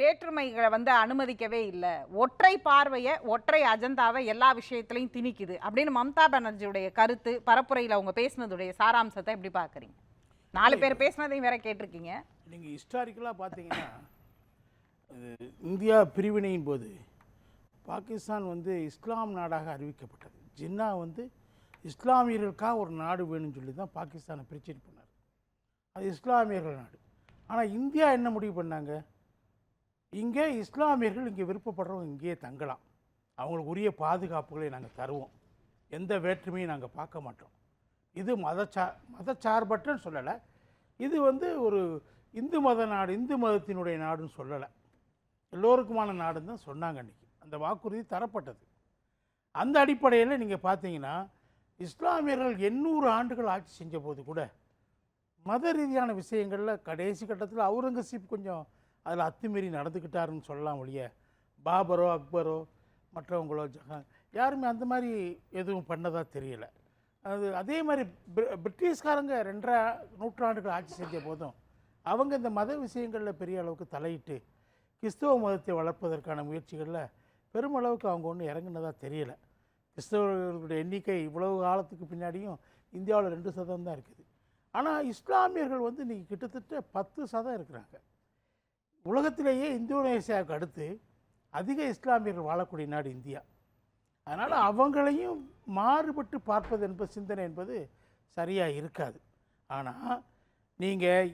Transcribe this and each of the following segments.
வேற்றுமைகளை வந்து அனுமதிக்கவே இல்லை. ஒற்றை பார்வையை ஒற்றை அஜெண்டாவை எல்லா விஷயத்திலையும் திணிக்குது. அப்படின்னு மம்தா பானர்ஜியுடைய கருத்து பரப்புரையில் அவங்க பேசினதுடைய சாராம்சத்தை எப்படி பார்க்குறீங்க? நாலு பேர் பேசினதையும் வேற கேட்டிருக்கீங்க. நீங்கள் ஹிஸ்டாரிக்கலாக பார்த்தீங்கன்னா இந்தியா பிரிவினையின் போது பாகிஸ்தான் வந்து இஸ்லாம் நாடாக அறிவிக்கப்பட்டது. ஜின்னா வந்து இஸ்லாமியர்களுக்காக ஒரு நாடு வேணும்னு சொல்லி தான் பாகிஸ்தானை பிரிச்சுட்டு பண்ணார் அது இஸ்லாமியர்கள் நாடு. ஆனால் இந்தியா என்ன முடிவு பண்ணாங்க? இங்கே இஸ்லாமியர்கள் இங்கே விருப்பப்படுறவங்க இங்கேயே தங்கலாம். அவங்களுக்கு உரிய பாதுகாப்புகளை நாங்கள் தருவோம். எந்த வேற்றுமையும் நாங்கள் பார்க்க மாட்டோம். இது மதச்சா மதச்சார்பற்றன்னு சொல்லலை. இது வந்து ஒரு இந்து மத நாடு இந்து மதத்தினுடைய நாடுன்னு சொல்லலை. எல்லோருக்குமான நாடுன்னு தான் சொன்னாங்க அன்றைக்கி அந்த வாக்குறுதி தரப்பட்டது. அந்த அடிப்படையில் நீங்கள் பார்த்தீங்கன்னா இஸ்லாமியர்கள் எண்ணூறு ஆண்டுகள் ஆட்சி செஞ்ச போது கூட மத ரீதியான விஷயங்களில் கடைசி கட்டத்தில் அவுரங்கசீப் கொஞ்சம் அதில் அத்துமீறி நடந்துக்கிட்டாருன்னு சொல்லலாம் ஒழிய பாபரோ அக்பரோ மற்றவங்களோ ஜஹான் யாருமே அந்த மாதிரி எதுவும் பண்ணதா தெரியல. அது அதே மாதிரி பிரிட்டிஷ்காரங்க ரெண்டரை நூற்றாண்டுகள் ஆட்சி செஞ்ச போதும் அவங்க இந்த மத விஷயங்களில் பெரிய அளவுக்கு தலையிட்டு கிறிஸ்தவ மதத்தை வளர்ப்பதற்கான முயற்சிகளில் பெருமளவுக்கு அவங்க ஒன்றும் இறங்கினதாக தெரியல. கிறிஸ்தவர்களுடைய எண்ணிக்கை இவ்வளவு காலத்துக்கு பின்னாடியும் இந்தியாவில் ரெண்டு சதம் தான் இருக்குது. ஆனால் இஸ்லாமியர்கள் வந்து இன்றைக்கி கிட்டத்தட்ட பத்து சதம் இருக்கிறாங்க. உலகத்திலேயே இந்தோனேசியாவுக்கு அடுத்து அதிக இஸ்லாமியர்கள் வாழக்கூடிய நாடு இந்தியா. அதனால் அவங்களையும் மாறுபட்டு பார்ப்பது என்பது சிந்தனை என்பது சரியாக இருக்காது. ஆனால் நீங்கள்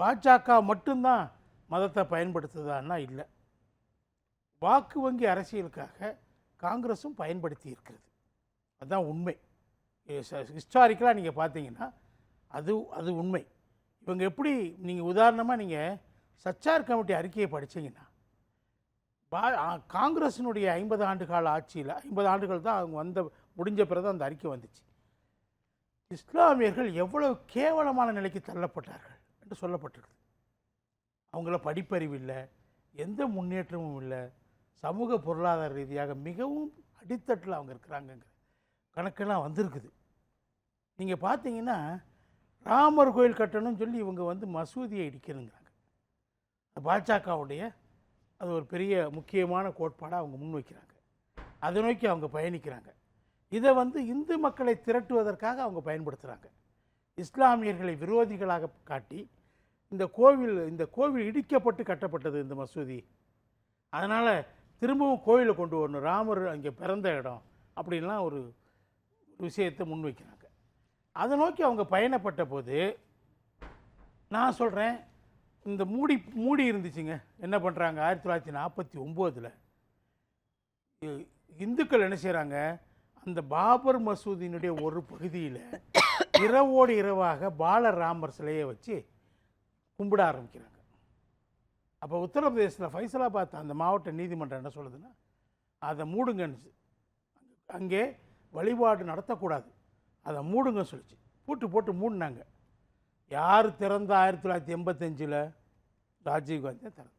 பாஜக மட்டும்தான் மதத்தை பயன்படுத்துதான்னா இல்லை. வாக்கு வங்கி அரசியலுக்காக காங்கிரஸும் பயன்படுத்தி இருக்கிறது. அதுதான் உண்மை. ஹிஸ்டாரிக்கலாக நீங்கள் பார்த்தீங்கன்னா அது அது உண்மை. இவங்க எப்படி நீங்கள் உதாரணமாக நீங்கள் சச்சார் கமிட்டி அறிக்கையை படிச்சீங்கன்னா பா காங்கிரஸினுடைய ஐம்பது ஆண்டு கால ஆட்சியில் ஐம்பது ஆண்டுகள் தான் அவங்க வந்த முடிஞ்ச பிறகு அந்த அறிக்கை வந்துச்சு. இஸ்லாமியர்கள் எவ்வளவு கேவலமான நிலைக்கு தள்ளப்பட்டார்கள் என்று சொல்லப்பட்டிருக்கு. அவங்கள படிப்பறிவு இல்லை எந்த முன்னேற்றமும் இல்லை சமூக பொருளாதார ரீதியாக மிகவும் அடித்தட்டில் அவங்க இருக்கிறாங்கங்கிற கணக்கெல்லாம் வந்திருக்குது. நீங்கள் பார்த்தீங்கன்னா ராமர் கோயில் கட்டணும்னு சொல்லி இவங்க வந்து மசூதியை இடிக்கணுங்கிறாங்க பாஜகவுடைய அது ஒரு பெரிய முக்கியமான கோட்பாடாக அவங்க முன்வைக்கிறாங்க. அதை நோக்கி அவங்க பயணிக்கிறாங்க. இதை வந்து இந்து மக்களை திரட்டுவதற்காக அவங்க பயன்படுத்துகிறாங்க இஸ்லாமியர்களை விரோதிகளாக காட்டி இந்த கோவில் இந்த கோவில் இடிக்கப்பட்டு கட்டப்பட்டது இந்த மசூதி. அதனால் திரும்பவும் கோயிலை கொண்டு வரணும். ராமர் அங்கே பிறந்த இடம் அப்படின்லாம் ஒரு விஷயத்தை முன்வைக்கிறாங்க. அதை நோக்கி அவங்க பயணப்பட்ட போது நான் சொல்கிறேன் இந்த மூடி மூடி இருந்துச்சுங்க. என்ன பண்ணுறாங்க ஆயிரத்தி தொள்ளாயிரத்தி நாற்பத்தி ஒம்போதில் இந்துக்கள் என்ன செய்கிறாங்க அந்த பாபர் மசூதியினுடைய ஒரு பகுதியில் இரவோடு இரவாக பாலராமர் சிலையை வச்சு கும்பிட ஆரம்பிக்கிறாங்க. அப்போ உத்தரப்பிரதேசத்தில் ஃபைசலாபாத் அந்த மாவட்ட நீதிமன்றம் என்ன சொல்லுதுன்னா அதை மூடுங்கன்னு அங்கே வழிபாடு நடத்தக்கூடாது. அதை மூடுங்க சொல்லிச்சு. பூட்டு போட்டு மூடினாங்க. யார் திறந்த ஆயிரத்தி தொள்ளாயிரத்தி எண்பத்தஞ்சில் ராஜீவ்காந்தியை திறந்தார்.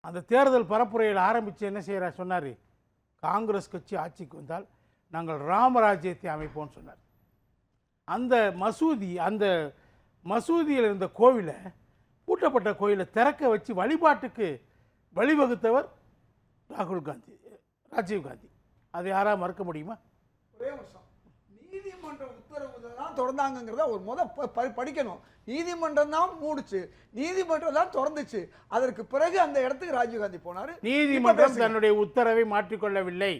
அந்த தேர்தல் பரப்புரையில் ஆரம்பித்து என்ன செய்கிற சொன்னார் காங்கிரஸ் கட்சி ஆட்சிக்கு வந்தால் நாங்கள் ராமராஜ்யத்தை அமைப்போம்னு சொன்னார். அந்த மசூதி அந்த மசூதியில் இருந்த கோவிலை பூட்டப்பட்ட கோயிலை திறக்க வச்சு வழிபாட்டுக்கு வழிவகுத்தவர் ராகுல் காந்தி ராஜீவ் காந்தி. அதை யாராக மறுக்க முடியுமா? ஒரே வருஷம் தான் திறந்தாங்கங்கிறத ஒரு முத படிக்கணும் நீதிமன்றம் தான் மூடுச்சு நீதிமன்றம் தான் திறந்துச்சு அதற்கு பிறகு அந்த இடத்துக்கு ராஜீவ்காந்தி போனாரு நீதிமன்றம். தன்னுடைய உத்தரவை மாற்றிக்கொள்ளவில்லை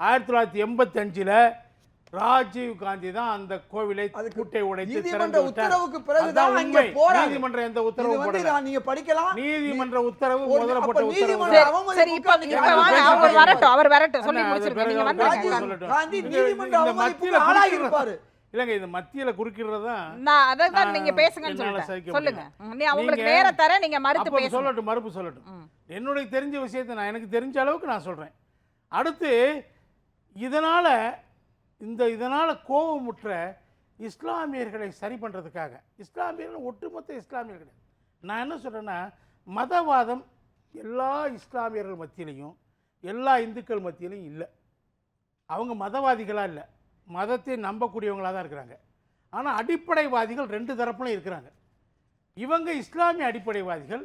ஆயிரத்தி தொள்ளாயிரத்தி எண்பத்தஞ்சில் ராஜீவ் காந்தி தான் அந்த கோவிலை பூட்டை உடைத்து நீதிமன்ற. உத்தரவுக்கு பிறகுதான் அதான் அங்கே. போறாங்க. நீதிமன்றம் எந்த உத்தரவு வந்து நான் நீங்க படிக்கலாம் நீதிமன்ற உத்தரவு முதல்ல போட்ட உத்தரவு தான். சரி இப்ப அவர். வரட்டும் அவர் வரட்டும் சொல்லி பிறகு அவர் வந்து ராஜீவ். காந்தி நீதிமன்ற அவமதிப்புக்கு ஆளாகி இருப்பாரு. இல்லைங்க இது மத்தியில குறுக்கிடுறது தான் நான் அதான் நான் நீங்க பேசுங்கன்னு சொல்லிட்டேன். சொல்லுங்க. நீ நீங்க- நேர தர நீங்க மறுத்து பேசுங்க. சொல்லட்டும் மறுப்பு சொல்லட்டும். என்னுடைய தெரிஞ்ச விஷயத்தை நான் எனக்கு தெரிஞ்ச அளவுக்கு நான் சொல்கிறேன் அடுத்து இதனால் இந்த இதனால் கோபமுற்ற இஸ்லாமியர்களை சரி பண்ணுறதுக்காக இஸ்லாமியர்கள் ஒட்டுமொத்த இஸ்லாமியர்கள் நான் என்ன சொல்கிறேன்னா மதவாதம் எல்லா இஸ்லாமியர்கள் மத்தியிலையும் எல்லா இந்துக்கள் மத்தியிலையும் இல்லை. அவங்க மதவாதிகளாக இல்லை. மதத்தை நம்பக்கூடியவங்களாக தான் இருக்கிறாங்க. ஆனால் அடிப்படைவாதிகள் ரெண்டு தரப்புலையும் இருக்கிறாங்க. இவங்க இஸ்லாமிய அடிப்படைவாதிகள்.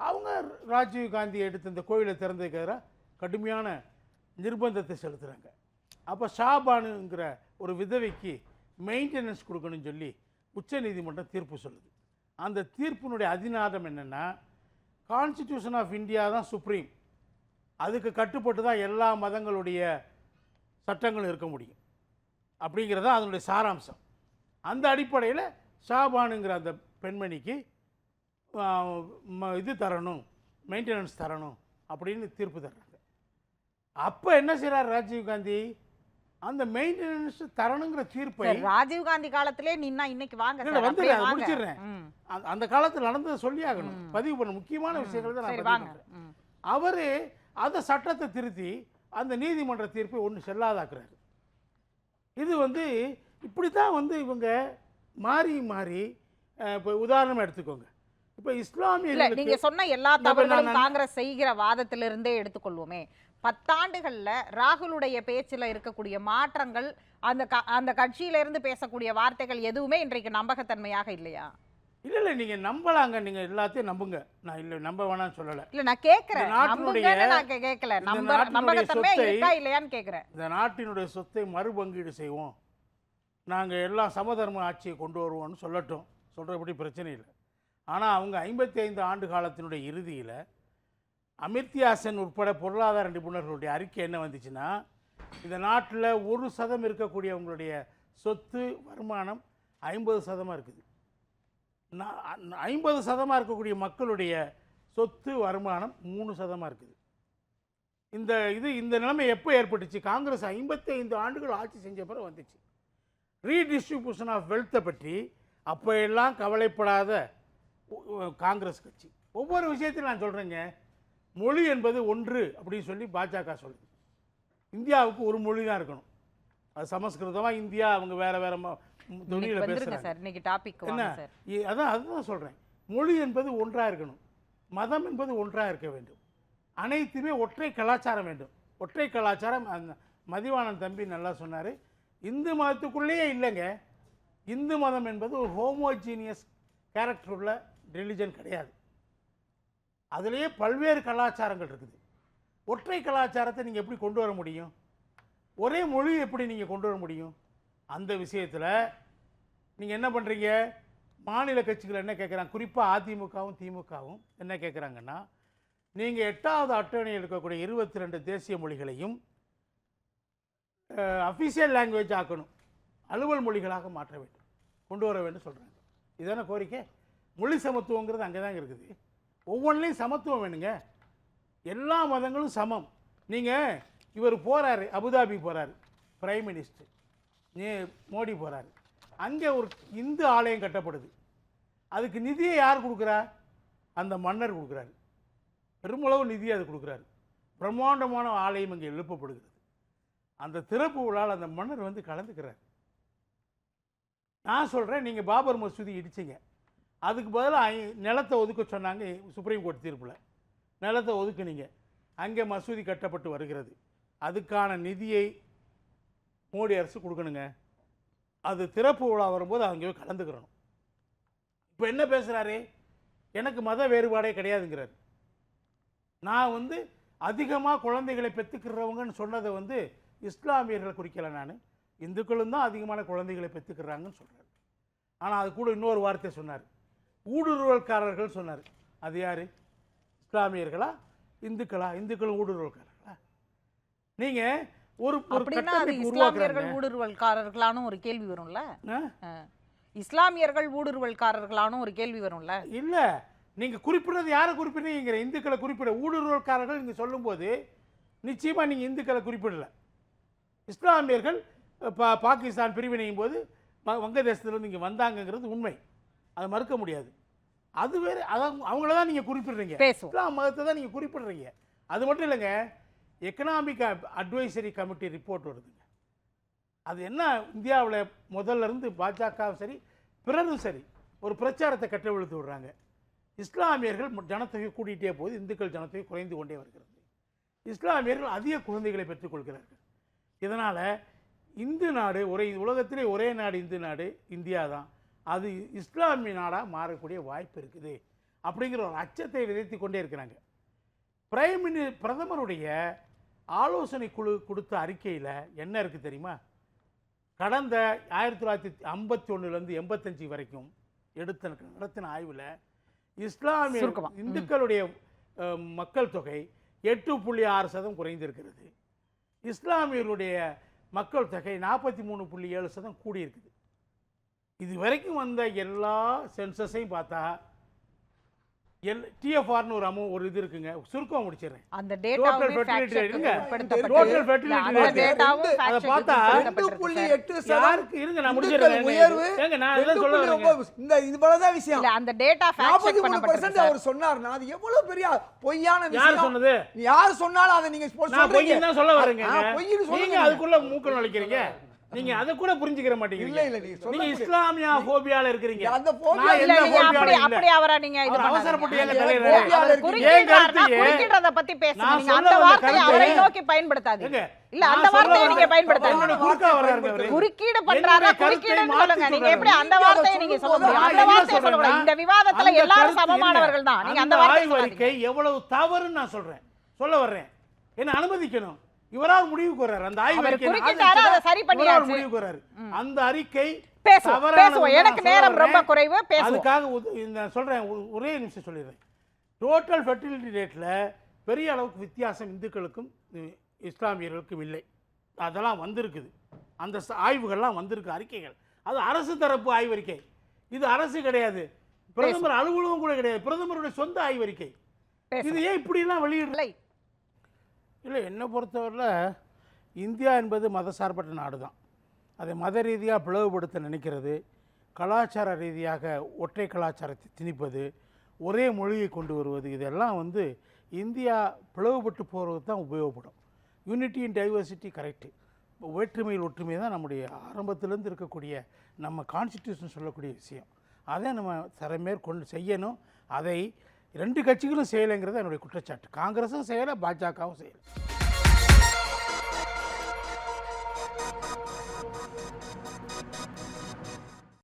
அவங்க ராஜீவ் காந்தி எடுத்து இந்த கோயிலை திறந்ததுக்கு எதிராக கடுமையான நிர்பந்தத்தை செலுத்துகிறாங்க அப்போ ஷாபானுங்கிற ஒரு விதவைக்கு மெயின்டெனன்ஸ் கொடுக்கணும்னு சொல்லி உச்சநீதிமன்றம் தீர்ப்பு சொல்லுது. அந்த தீர்ப்பினுடைய அதிநாதம் என்னென்னா கான்ஸ்டிடியூஷன் ஆஃப் இந்தியா தான் சுப்ரீம் அதுக்கு கட்டுப்பட்டு தான் எல்லா மதங்களுடைய சட்டங்களும் இருக்க முடியும். அப்படிங்கிறது தான் அதனுடைய சாராம்சம். அந்த அடிப்படையில் ஷாபானுங்கிற அந்த பெண்மணிக்கு இது தரணும் மெயின்டெனன்ஸ் தரணும் அப்படின்னு தீர்ப்பு தர்றாங்க. அப்போ என்ன செய்கிறார் ராஜீவ் காந்தி? அந்த மெயின்டெனன்ஸ் தரணுங்கிற தீர்ப்பை சரி, ராஜீவ் காந்தி காலத்திலே நின்னா இன்னைக்கு வாங்க வாங்க. முடிச்சிடுறேன். அந்த- காலத்தில் நடந்ததை சொல்லி ஆகணும். பதிவு பண்ண முக்கியமான விஷயங்கள் தான் நான் பதிவு. அவரு அந்த சட்டத்தை திருத்தி அந்த நீதிமன்ற தீர்ப்பை ஒன்று செல்லாதாக்குறாரு. இது வந்து இப்படி தான் வந்து இவங்க மாறி மாறி இப்போ உதாரணம் எடுத்துக்கோங்க. இப்போ இஸ்லாமியர்களுக்கு நீங்க சொன்ன எல்லா தவறுகளும் காங்கிரஸ் செய்கிற வாதத்திலிருந்தே எடுத்துக்கொள்வோமே. பத்தாண்டுகள்ல ராகுலுடைய பேச்சுல இருக்கக்கூடிய மாற்றங்கள் அந்த க- அந்த கட்சியில இருந்து பேசக்கூடிய வார்த்தைகள் எதுவுமே இன்றைக்கு நம்பகத்தன்மையாக இல்லையா? இல்லை இல்லை நீங்கள் நம்பலாங்க. நீங்கள் எல்லாத்தையும் நம்புங்க. நான் இல்லை நம்ப வேணாம்னு சொல்லலை. இல்ல நான் கேக்குறேன் இந்த நாட்டினுடைய- கேட்கல. இல்லையான்னு கேக்குறேன் இந்த நாட்டினுடைய சொத்தை மறுபங்கீடு செய்வோம். நாங்கள் எல்லாம் சமதர்ம ஆட்சியை கொண்டு வருவோம்னு சொல்லட்டும். சொல்கிறபடி பிரச்சனை இல்லை. ஆனால் அவங்க ஐம்பத்தி ஐந்து ஆண்டு காலத்தினுடைய இறுதியில் அமிர்தியாசன் உட்பட பொருளாதார நிபுணர்களுடைய அறிக்கை என்ன வந்துச்சுன்னா இந்த நாட்டில் ஒரு சதம் இருக்கக்கூடியவங்களுடைய சொத்து வருமானம் ஐம்பது சதமாக இருக்குது. ஐம்பது சதமாக இருக்கக்கூடிய மக்களுடைய சொத்து வருமானம் மூணு சதமாக இருக்குது. இந்த இது இந்த நிலைமை எப்போ ஏற்பட்டுச்சு? காங்கிரஸ் ஐம்பத்தி ஐந்து ஆண்டுகள் ஆட்சி செஞ்ச பிறகு வந்துச்சு. ரீடிஸ்ட்ரிபியூஷன் ஆஃப் வெல்த்தை பற்றி அப்போ எல்லாம் கவலைப்படாத காங்கிரஸ் கட்சி. ஒவ்வொரு விஷயத்தையும் நான் சொல்கிறேங்க மொழி என்பது ஒன்று அப்படின்னு சொல்லி பாஜக சொல்லுது. இந்தியாவுக்கு ஒரு மொழி தான் இருக்கணும். அது சமஸ்கிருதமா இந்தியா அவங்க வேற வேற வந்துருங்க பேசுகிறாங்க சார். இன்னைக்கு டாபிக் என்ன? அதான் அதுதான் சொல்கிறேன் மொழி என்பது ஒன்றாக இருக்கணும். மதம் என்பது ஒன்றாக இருக்க வேண்டும். அனைத்துமே ஒற்றை கலாச்சாரம் வேண்டும். ஒற்றை கலாச்சாரம் அந்த மதிவாணன் தம்பி நல்லா சொன்னார். இந்து மதத்துக்குள்ளேயே இல்லைங்க. இந்து மதம் என்பது ஒரு ஹோமோஜீனியஸ் கேரக்டர் உள்ள ரிலிஜன் கிடையாது. அதுலேயே பல்வேறு கலாச்சாரங்கள் இருக்குது. ஒற்றை கலாச்சாரத்தை நீங்கள் எப்படி கொண்டு வர முடியும்? ஒரே மொழி எப்படி நீங்கள் கொண்டு வர முடியும்? அந்த விஷயத்தில் நீங்கள் என்ன பண்ணுறீங்க மாநில கட்சிகள் என்ன கேட்குறாங்க குறிப்பாக அதிமுகவும் திமுகவும் என்ன கேட்குறாங்கன்னா நீங்கள் எட்டாவது அட்டவணையில் இருக்கக்கூடிய இருபத்தி ரெண்டு தேசிய மொழிகளையும் அஃபிஷியல் லாங்குவேஜ் ஆக்கணும். அலுவல் மொழிகளாக மாற்ற வேண்டும். கொண்டு வர வேண்டும் சொல்கிறாங்க இதான கோரிக்கை? மொழி சமத்துவங்கிறது அங்கே தான் இருக்குது. ஒவ்வொன்றிலையும் சமத்துவம் வேணுங்க. எல்லா மதங்களும் சமம். நீங்கள் இவர் போகிறாரு அபுதாபி போகிறாரு பிரைம் மினிஸ்டர் நீ மோடி போகிறாரு அங்கே ஒரு இந்து ஆலயம் கட்டப்படுது. அதுக்கு நிதியை யார் கொடுக்குறா? அந்த மன்னர் கொடுக்குறாரு. பெருமளவு நிதியை அது கொடுக்குறாரு. பிரம்மாண்டமான ஆலயம் இங்கே எழுப்பப்படுகிறது. அந்த திறப்பு விழாவில் அந்த மன்னர் வந்து கலந்துக்கிறார். நான் சொல்கிறேன் நீங்கள் பாபர் மசூதி இடிச்சிங்க. அதுக்கு பதிலாக நிலத்தை ஒதுக்க சொன்னாங்க சுப்ரீம் கோர்ட் தீர்ப்பில். நிலத்தை ஒதுக்குனீங்க. அங்கே மசூதி கட்டப்பட்டு வருகிறது. அதுக்கான நிதியை மோடி அரசு கொடுக்கணுங்க. அது திறப்பு விழா வரும்போது அவங்க போய் கலந்துக்கிறணும். இப்போ என்ன பேசுகிறாரு எனக்கு மத வேறுபாடே கிடையாதுங்கிறார். நான் வந்து அதிகமாக குழந்தைகளை பெற்றுக்கிறவங்கன்னு சொன்னதை வந்து இஸ்லாமியர்களை குறிக்கலை நான். இந்துக்களும் தான் அதிகமான குழந்தைகளை பெற்றுக்கிறாங்கன்னு சொல்கிறார் ஆனால் அது கூட இன்னொரு வார்த்தை சொன்னார். ஊடுருவல்காரர்கள் சொன்னார். அது யார்? இஸ்லாமியர்களா? இந்துக்களா? இந்துக்களும் ஊடுருவல்காரர் நீங்கள் ஒரு அப்படின்னா அது இஸ்லாமியர்கள் உருவாக்குறாங்க ஊடுருவல்காரர்களான ஒரு கேள்வி வரும்ல. இஸ்லாமியர்கள் ஊடுருவல்காரர்களான ஒரு கேள்வி வரும்ல? இல்லை. நீங்கள் குறிப்பிடுறது யாரை குறிப்பிடுறீங்கிற இந்துக்களை குறிப்பிட ஊடுருவல்காரர்கள் நீங்கள் சொல்லும்போது நிச்சயமாக நீங்கள் இந்துக்களை குறிப்பிடல. இஸ்லாமியர்கள் பா பாகிஸ்தான் பிரிவினையும் போது வங்கதேசத்திலிருந்து இங்கே வந்தாங்கங்கிறது உண்மை. அதை மறுக்க முடியாது. அது வேறு அதான் அவங்கள தான் நீங்கள் குறிப்பிடுறீங்க. இஸ்லாம் மதத்தை தான் நீங்கள் குறிப்பிடுறீங்க. அது மட்டும் இல்லைங்க. எக்கனாமிக் அட்வைசரி கமிட்டி ரிப்போர்ட் வருதுங்க. அது என்ன? இந்தியாவில் முதல்ல இருந்து பாஜகவும் சரி பிறரும் சரி ஒரு பிரச்சாரத்தை கட்டவிழ்த்து விடுறாங்க. இஸ்லாமியர்கள் ஜனத்தொகை கூட்டிகிட்டே போது இந்துக்கள் ஜனத்தொகை குறைந்து கொண்டே வருகிறது. இஸ்லாமியர்கள் அதிக குழந்தைகளை பெற்றுக்கொள்கிறார்கள் இதனால் இந்து நாடு ஒரே உலகத்திலே ஒரே நாடு இந்து நாடு இந்தியா தான். அது இஸ்லாமிய நாடாக மாறக்கூடிய வாய்ப்பு இருக்குது. அப்படிங்கிற ஒரு அச்சத்தை விதைத்து கொண்டே இருக்கிறாங்க. பிரைம் மினி பிரதமருடைய ஆலோசனை குழு கொடுத்த அறிக்கையில் என்ன இருக்குது தெரியுமா? கடந்த ஆயிரத்தி தொள்ளாயிரத்தி ஐம்பத்தி ஒன்றுலேருந்து எண்பத்தஞ்சு வரைக்கும் எடுத்த நடத்தின ஆய்வில் இஸ்லாமிய. இந்துக்களுடைய மக்கள் தொகை எட்டு புள்ளி ஆறு சதம் குறைந்திருக்கிறது. இஸ்லாமியர்களுடைய மக்கள் தொகை நாற்பத்தி மூணு புள்ளி ஏழு சதம் கூடியிருக்குது. இது வரைக்கும் வந்த எல்லா சென்சஸையும் பார்த்தா எல் டிஎஃப்ஆர்னு ஒரு அமௌ ஒரு இது இருக்குங்க. சுருக்கம் முடிச்சிடுறேன். அந்த fertility rate இருங்க. rate. டேட்டாவும் அதை பார்த்தா ரெண்டு உட்படுத்தப்பட்டிருக்கு புள்ளி சார். எட்டு சதம் யாருக்கு இருங்க நான் முடிச்சிடுறேன். உயர்வு ஏங்க நான் வரேங்க. ஒன்பது. இந்த இது போலதான் விஷயம். இல்ல அந்த டேட்டா ஃபேக்ட் செக் சார். அவர் சொன்னார்னா அது எவ்வளவு பெரிய பொய்யான யார் விஷயம். சொன்னது? யார் சொன்னாலும் அதை நீங்க சொல்- நான் சொல்றீங்க. பொய்ன்னு தான் சொல்ல வரேங்க. பொய்ன்னு நீங்க சொல்லுங்க அதுக்குள்ள மூக்க நுழைக்கிறீங்க நீங்க அதை கூட புரிஞ்சுக்கிற இல்ல மாட்டீங்க இல்ல சொல்ல நீங்க. இஸ்லாமியா போபியால இருக்கிறீங்க அந்த இல்ல phobia அப்படி இல்ல. அப்படி அவரை நீங்க இது. அவசரப்பட்டு ஏங்க அது தலையிடுறாரு? phobia ல அவர் இருக்கு. குறுக்கிடுறாருன்னா ஏன் கருத்து ஏன்? குறுக்கிடுறத பத்தி பேசுங்க அந்த வார்த்தையை அவரை? நோக்கி பயன்படுத்தாதீங்க இல்ல அந்த வார்த்தையை நீங்க பயன்படுத்தாதீங்க. குறுக்கீடு பண்றாரா குறுக்கீடுன்னு சொல்லுங்க நீங்க. எப்படி அந்த வார்த்தையை நீங்க சொல்ல முடியும் அந்த வார்த்தையை சொல்ல சொல்றேன்னா, இந்த விவாதத்துல அந்த எல்லாரும் சமமானவர்கள். தான் நீங்க அந்த வார்த்தையை. எவ்வளவு தவறுன்னு நான் சொல்றேன் சொல்ல வர்றேன் என்ன அனுமதிக்கணும் இவரால் முடிவுக்கு வர்றாரு. அந்த அதை சரி பண்ணியாச்சு. முடிவுக்கு வர்றாரு. அந்த அறிக்கை பேசுவோம் எனக்கு நேரம். ரொம்ப குறைவு அதுக்காக இந்த சொல்றேன் ஒ- ஒரே நிமிஷம் சொல்லிடுறேன். டோட்டல் ஃபெர்டிலிட்டி ரேட்ல பெரிய அளவுக்கு வித்தியாசம் இந்துக்களுக்கும் இஸ்லாமியர்களுக்கும் இல்லை. அதெல்லாம் வந்திருக்குது. அந்த ஆய்வுகள்லாம் வந்திருக்கு அறிக்கைகள். அது அரசு தரப்பு ஆய்வறிக்கை. இது அரசு கிடையாது. பிரதமர் அலுவலகம் கூட கிடையாது. பிரதமருடைய சொந்த ஆய்வறிக்கை. இது ஏன் இப்படிலாம் வெளியிடல இல்லை என்னை பொறுத்தவரையில் இந்தியா என்பது மதசார்பற்ற நாடு தான் அதை மத ரீதியாக பிளவுபடுத்த நினைக்கிறது கலாச்சார ரீதியாக ஒற்றை கலாச்சாரத்தை திணிப்பது ஒரே மொழியை கொண்டு வருவது இதெல்லாம் வந்து இந்தியா பிளவுபட்டு போகிறது தான் உபயோகப்படும். யூனிட்டி இன் டைவர்சிட்டி கரெக்டு வேற்றுமையில் ஒற்றுமை தான் நம்முடைய ஆரம்பத்திலேருந்து இருக்கக்கூடிய நம்ம கான்ஸ்டிடியூஷன் சொல்லக்கூடிய விஷயம். அதை நம்ம தரமேற்கொண்டு செய்யணும். அதை ரெண்டு கட்சிகளும் செய்யலைங்கிறது என்னுடைய குற்றச்சாட்டு. காங்கிரஸும் செய்யலை பாஜகவும் செய்யலை.